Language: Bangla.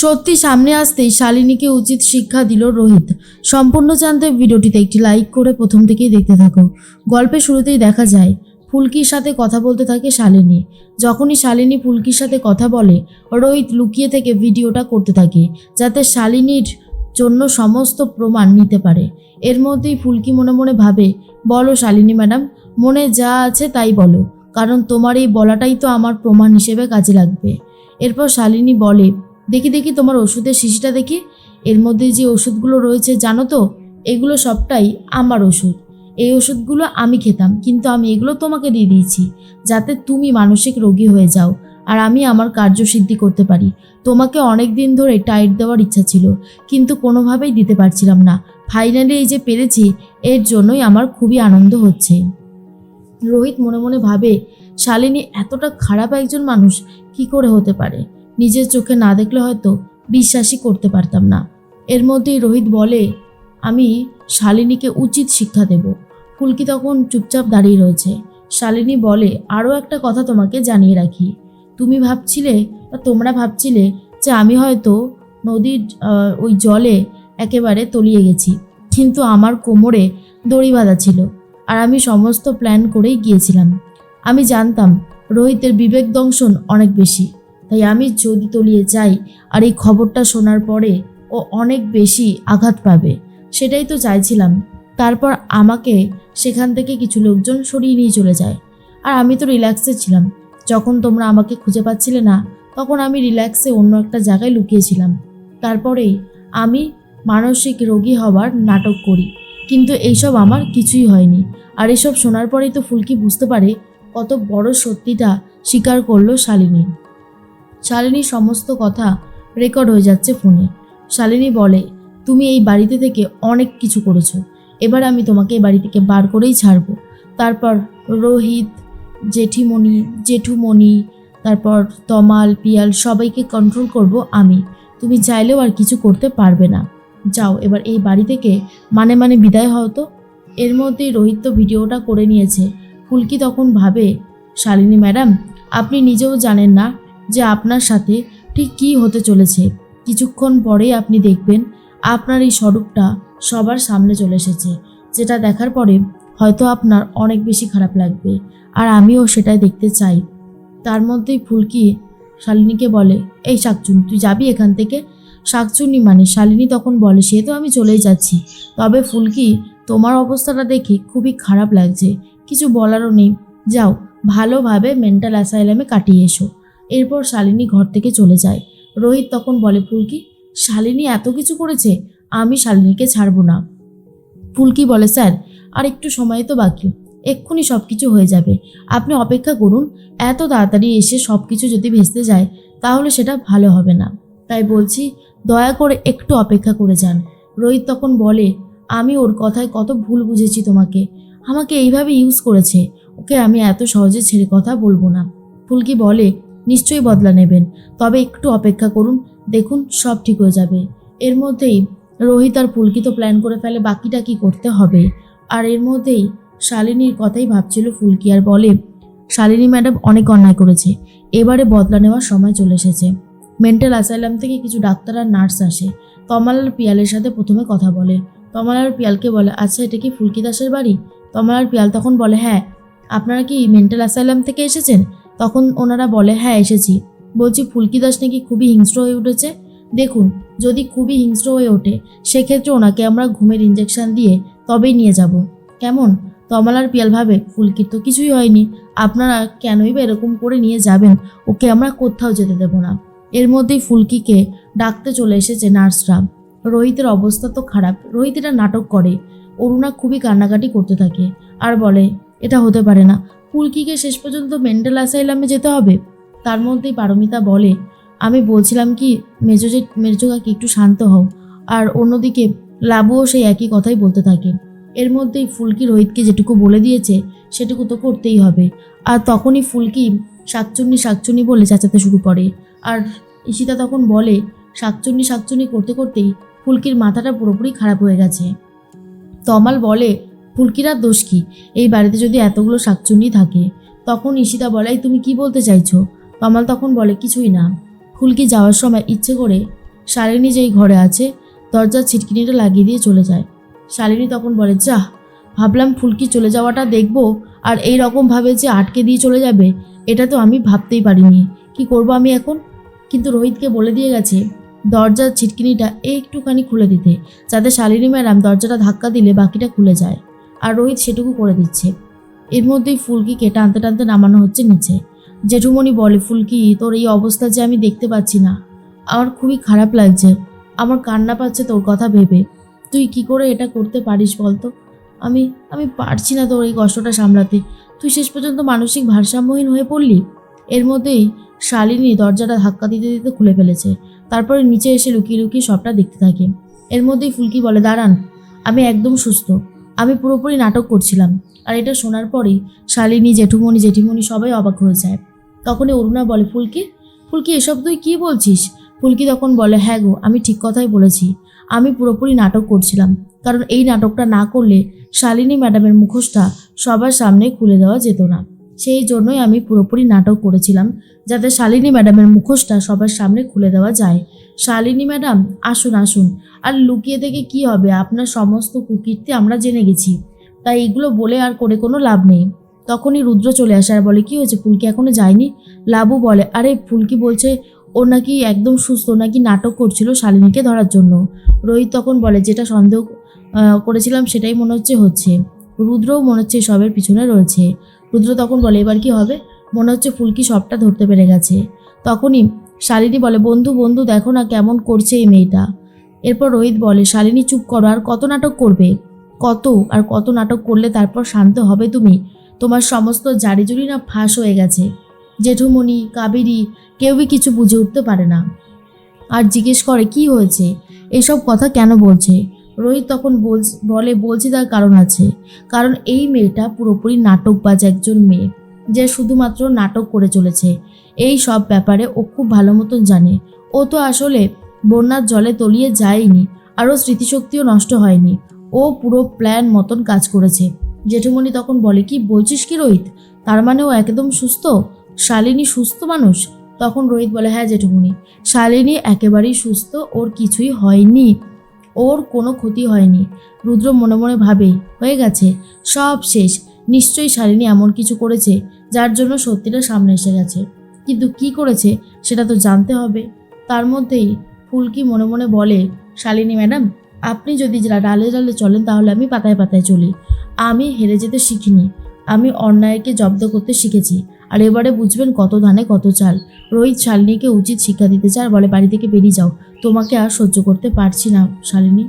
সত্যি সামনে আসতেই শালিনীকে উচিত শিক্ষা দিল রোহিত। সম্পূর্ণ জানতে ভিডিওটিতে একটি লাইক করে প্রথম থেকেই দেখতে থাকো। গল্পের শুরুতেই দেখা যায়, ফুলকির সাথে কথা বলতে থাকে শালিনী। যখনই শালিনী ফুলকির সাথে কথা বলে, রোহিত লুকিয়ে থেকে ভিডিওটা করতে থাকে, যাতে শালিনীর জন্য সমস্ত প্রমাণ নিতে পারে। এর মধ্যেই ফুলকি মনে মনে ভাবে, বলো শালিনী ম্যাডাম, মনে যা আছে তাই বলো, কারণ তোমার এই বলাটাই তো আমার প্রমাণ হিসেবে কাজে লাগবে। এরপর শালিনী বলে দেখি দেখি তোমার ওষুধের শিশিটা দেখি। এর মধ্যে যে ওষুধগুলো রয়েছে, জানো তো? এগুলো সবটাই আমার ওষুধ। এই ওষুধগুলো আমি খেতাম, কিন্তু আমি এগুলো তোমাকে দিয়ে দিয়েছি, যাতে তুমি মানসিক রোগী হয়ে যাও আর আমি আমার কার্যসিদ্ধি করতে পারি। তোমাকে অনেক দিন ধরে টাইট দেওয়ার ইচ্ছা ছিল, কিন্তু কোনোভাবেই দিতে পারছিলাম না। ফাইনালি এই যে পেরেছি, এর জন্যই আমার খুবই আনন্দ হচ্ছে। রোহিত মনে মনে ভাবে, শালিনী এতটা খারাপ একজন মানুষ, কি করে হতে পারে? নিজের চোখে না দেখলে হয়তো বিশ্বাসই করতে পারতাম না। এর মধ্যেই রোহিত বলে, আমি শালিনীকে উচিত শিক্ষা দেব। ফুলকি তখন চুপচাপ দাঁড়িয়ে রয়েছে। শালিনী বলে, আরও একটা কথা তোমাকে জানিয়ে রাখি। তুমি ভাবছিলে বা তোমরা ভাবছিলে যে আমি হয়তো নদীর ওই জলে একেবারে তলিয়ে গেছি। কিন্তু আমার কোমরে দড়ি বাঁধা ছিল আর আমি সমস্ত প্ল্যান করেই গিয়েছিলাম। আমি জানতাম রোহিতের বিবেক দংশন অনেক বেশি। তাই আমি যদি তলিয়ে যাই আর এই খবরটা শোনার পরে ও অনেক বেশি আঘাত পাবে। সেটাই তো চাইছিলাম। তারপর আমাকে সেখান থেকে কিছু লোকজন সরিয়ে নিয়ে চলে যায়। আর আমি তো রিল্যাক্সে ছিলাম। যখন তোমরা আমাকে খুঁজে পাচ্ছিলে না, তখন আমি রিল্যাক্সে অন্য একটা জায়গায় লুকিয়েছিলাম। তারপরেই আমি মানসিক রোগী হবার নাটক করি। কিন্তু এইসব আমার কিছুই হয়নি। আর এসব শোনার পরেই তো ফুলকি বুঝতে পারে কত বড় সত্যিটা স্বীকার করল শালিনী। শালিনীর সমস্ত কথা রেকর্ড হয়ে যাচ্ছে ফোনে। শালিনী বলে, তুমি এই বাড়িতে থেকে অনেক কিছু করেছ। এবার আমি তোমাকে এই বাড়ি থেকে বার করেই ছাড়বো। তারপর রোহিত, জেঠিমণি, জেঠুমণি, তারপর তমাল, পিয়াল সবাইকে কন্ট্রোল করব আমি। তুমি চাইলেও আর কিছু করতে পারবে না। যাও, এবার এই বাড়ি থেকে মানে মানে বিদায় হও তো। এর মধ্যেই রোহিত তো ভিডিওটা করে নিয়েছে। ফুলকি তখন ভাবে, শালিনী ম্যাডাম, আপনি নিজেও জানেন না যে আপনার সাথে ঠিক কী হতে চলেছে। কিছুক্ষণ পরেই আপনি দেখবেন আপনার এই স্বরূপটা সবার সামনে চলে এসেছে। যেটা দেখার পরে হয়তো আপনার অনেক বেশি খারাপ লাগবে। আর আমিও সেটাই দেখতে চাই। তার মধ্যেই ফুলকি শালিনীকে বলে, এই শাকচুন, তুই যাবি এখান থেকে? শাকচুনি মানে? শালিনী তখন বলে, সে তো আমি চলেই যাচ্ছি। তবে ফুলকি, তোমার অবস্থাটা দেখে খুবই খারাপ লাগছে। কিছু বলারও নেই। যাও, ভালোভাবে মেন্টাল অ্যাসাইলামে কাটিয়ে এসো। এরপর শালিনী ঘর থেকে চলে যায়। রোহিত তখন বলে, ফুলকি, শালিনী এত কিছু করেছে, আমি শালিনীকে ছাড়বো না। ফুলকি বলে, স্যার, আর একটু সময় তো বাকি। এক্ষুনি সব কিছু হয়ে যাবে। আপনি অপেক্ষা করুন, এত তাড়াতাড়ি এসে সব কিছু যদি ভেস্তে যায়, তাহলে সেটা ভালো হবে না। তাই বলছি, দয়া করে একটু অপেক্ষা করে যান। রোহিত তখন বলে, আমি ওর কথায় কত ভুল বুঝেছি তোমাকে। আমাকে এইভাবে ইউজ করেছে। ওকে আমি এত সহজে ছেড়ে কথা বলব না। ফুলকি বলে নিশ্চয়ই বদলা নেবেন। তবে একটু অপেক্ষা করুন, দেখুন সব ঠিক হয়ে যাবে। এর মধ্যেই রোহিত আর ফুলকি তো প্ল্যান করে ফেলে বাকিটা কি করতে হবে। আর এর মধ্যেই শালিনীর কথাই ভাবছিল ফুলকি আর বলে, শালিনী ম্যাডাম অনেক অন্যায় করেছে। এবারে বদলা নেওয়ার সময় চলে এসেছে। মেন্টাল অ্যাসাইলাম থেকে কিছু ডাক্তার আর নার্স আসে। তমাল আর পিয়ালের সাথে প্রথমে কথা বলে। তমাল আর পিয়ালকে বলে আচ্ছা এটা কি ফুলকি দাসের বাড়ি? তমাল আর পিয়াল তখন বলে হ্যাঁ আপনারা কি মেন্টাল অ্যাসাইলাম থেকে এসেছেন? তখন ওনারা বলে হ্যাঁ এসেছি। বলছি, ফুলকি দাস নাকি খুবই হিংস্র হয়ে উঠেছে? দেখুন, যদি খুবই হিংস্র হয়ে ওঠে, সেক্ষেত্রে ওনাকে আমরা ঘুমের ইঞ্জেকশন দিয়ে তবেই নিয়ে যাব। কেমন? তমালার পিয়াল ভাবে, ফুলকির তো কিছুই হয়নি। আপনারা কেনই বা এরকম করে নিয়ে যাবেন? ওকে আমরা কোথাও যেতে দেবো না। এর মধ্যেই ফুলকিকে ডাকতে চলে এসেছে নার্সরা। রোহিতের অবস্থা তো খারাপ। রোহিত এটা নাটক করে। অরুণা খুবই কান্নাকাটি করতে থাকে। আর বলে, এটা হতে পারে না। ফুলকিকে শেষ পর্যন্ত মেন্টাল অ্যাসাইলামে যেতে হবে? তার মধ্যেই পারমিতা বলে, আমি বলছিলাম কি, মেজো যে, মেজো কাকি, একটু শান্ত হও। আর অন্যদিকে, লাবুও সেই একই কথাই বলতে থাকে। এর মধ্যেই ফুলকি রোহিতকে যেটুকু বলে দিয়েছে, সেটুকু তো করতেই হবে। আর তখনই ফুলকি শাকচুন্নি শাকচুন্নি বলে চেঁচাতে শুরু করে। আর ঈশিতা তখন বলে, শাকচুন্নি শাকচুন্নি করতে, করতেই ফুলকির মাথাটা পুরোপুরি খারাপ হয়ে গেছে। তমাল বলে ফুলকির আর দোষ কি? এই বাড়িতে যদি এতগুলো শাকচুন্নি থাকে, তখন ঈশিতা বলে তুমি কি বলতে চাইছো? তমাল তখন বলে, কিছুই না। ফুলকি যাওয়ার সময় ইচ্ছে করে শালিনী যেই ঘরে আছে, দরজার ছিটকিনিটা লাগিয়ে দিয়ে চলে যায়। শালিনী তখন বলে যা ভাবলাম ফুলকি চলে যাওয়াটা দেখব, আর এই রকমভাবে যে আটকে দিয়ে চলে যাবে, এটা তো আমি ভাবতেই পারিনি। কি করব আমি এখন? কিন্তু রোহিতকে বলে দিয়ে গেছে, দরজার ছিটকিনিটা একটুখানি খুলে দিতে, যাতে শালিনী ম্যাডাম দরজাটা ধাক্কা দিলে বাকিটা খুলে যায়। আর রোহিত সেটুকু করে দিচ্ছে। এর মধ্যেই ফুলকি ফুলকিকে টানতে টানতে নামানো হচ্ছে নিচে। জেঠুমণি বলে, ফুলকি, তোর এই অবস্থা যে আমি দেখতে পাচ্ছি না, আমার খুবই খারাপ লাগছে। আমার কান্না পাচ্ছে তোর কথা ভেবে। তুই কি করে এটা করতে পারিস বলতো? আমি আমি পারছি না তোর এই কষ্টটা সামলাতে। তুই শেষ পর্যন্ত মানসিক ভারসাম্যহীন হয়ে পড়লি? এর মধ্যেই শালিনী দরজাটা ধাক্কা দিতে দিতে খুলে ফেলেছে। তারপরে নিচে এসে লুকিয়ে লুকিয়ে সবটা দেখতে থাকে। এর মধ্যেই ফুলকি বলে, দাঁড়ান, আমি একদম সুস্থ। আমি পুরোপুরি নাটক করছিলাম, আর এটা শোনার পরেই শালিনী, জেঠুমণি, জেঠিমণি সবাই অবাক হয়ে যায়। তখনই অরুণা বলে, ফুলকি ফুলকি, এসব তুই কী বলছিস? ফুলকি তখন বলে হ্যাঁ গো, আমি ঠিক কথাই বলেছি। আমি পুরোপুরি নাটক করছিলাম, কারণ এই নাটকটা না করলে শালিনী ম্যাডামের মুখোশটা সবার সামনে খুলে দেওয়া যেত না। সেই জন্যই আমি পুরোপুরি নাটক করেছিলাম, যাতে শালিনী ম্যাডামের মুখোশটা সবার সামনে খুলে দেওয়া যায়। শালিনী ম্যাডাম, আসুন আসুন। আর লুকিয়ে থেকে কি হবে? আপনার সমস্ত কুকীর্তি আমরা জেনে গেছি। তাই এগুলো বলে আর করে কোনো লাভ নেই। তখনই রুদ্র চলে আসে আর বলে, কি হয়েছে? ফুলকি এখনও যায়নি? লাবু বলে, আরে, ফুলকি বলছে ও নাকি একদম সুস্থ নাকি নাটক করছিল শালিনীকে ধরার জন্য। রোহিত তখন বলে, যেটা সন্দেহ করেছিলাম সেটাই মনে হচ্ছে হচ্ছে। রুদ্রও মনে হচ্ছে সবের পিছনে রয়েছে। রুদ্র তখন বলে, এবার কি হবে? মনে হচ্ছে ফুলকি সবটা ধরতে পেরে গেছে। তখনই শালিনী বলে, বন্ধু বন্ধু, দেখো না কেমন করছে এই মেয়েটা। এরপর রোহিত বলে, শালিনী, চুপ করো, আর কত নাটক করবে? কত? আর কত নাটক করলে তারপর শান্ত হবে তুমি? তোমার সমস্ত জারিজুরি না ফাঁস হয়ে গেছে। জেঠুমণি, কাবেরী কেউই কিছু বুঝে উঠতে পারে না। আর জিজ্ঞেস করে, কি হয়েছে? এসব কথা কেন বলছে? রোহিত তখন বলে, বলছি তার কারণ আছে। কারণ এই মেয়েটা পুরোপুরি নাটকবাজ একজন মেয়ে, যে শুধুমাত্র নাটক করে চলেছে। এই সব ব্যাপারে ও খুব ভালো মতন জানে। ও তো আসলে বন্যার জলে তলিয়ে যায়নি, আরও স্মৃতিশক্তিও নষ্ট হয়নি। ও পুরো প্ল্যান মতন কাজ করেছে। জেঠুমণি তখন বলে, কি বলছিস কি রোহিত? তার মানে ও একদম সুস্থ? শালিনী সুস্থ মানুষ? তখন রোহিত বলে হ্যাঁ জেঠুমণি, শালিনী একেবারেই সুস্থ, ওর কিছুই হয়নি। ওর কোনো ক্ষতি হয়নি। রুদ্র মনে মনে ভাবে, হয়ে গেছে, সব শেষ। নিশ্চয়ই শালিনী এমন কিছু করেছে যার জন্য সত্যিটা সামনে এসে গেছে। কিন্তু কি করেছে সেটা তো জানতে হবে। তার মধ্যেই ফুলকি মনে মনে বলে, শালিনী ম্যাডাম, আপনি যদি ডালে ডালে চলেন তাহলে আমি পাতায় পাতায় চলি। আমি হেরে যেতে শিখিনি। আমি অন্যায়কে জব্দ করতে শিখেছি। আর এবারে বুঝবেন কত ধানে কত চাল। রোহিত শালিনীকে উচিত শিক্ষা দিতে চায় বলে বাড়ি থেকে বেরিয়ে যাও। তোমাকে আর সহ্য করতে পারছি না শালিনী।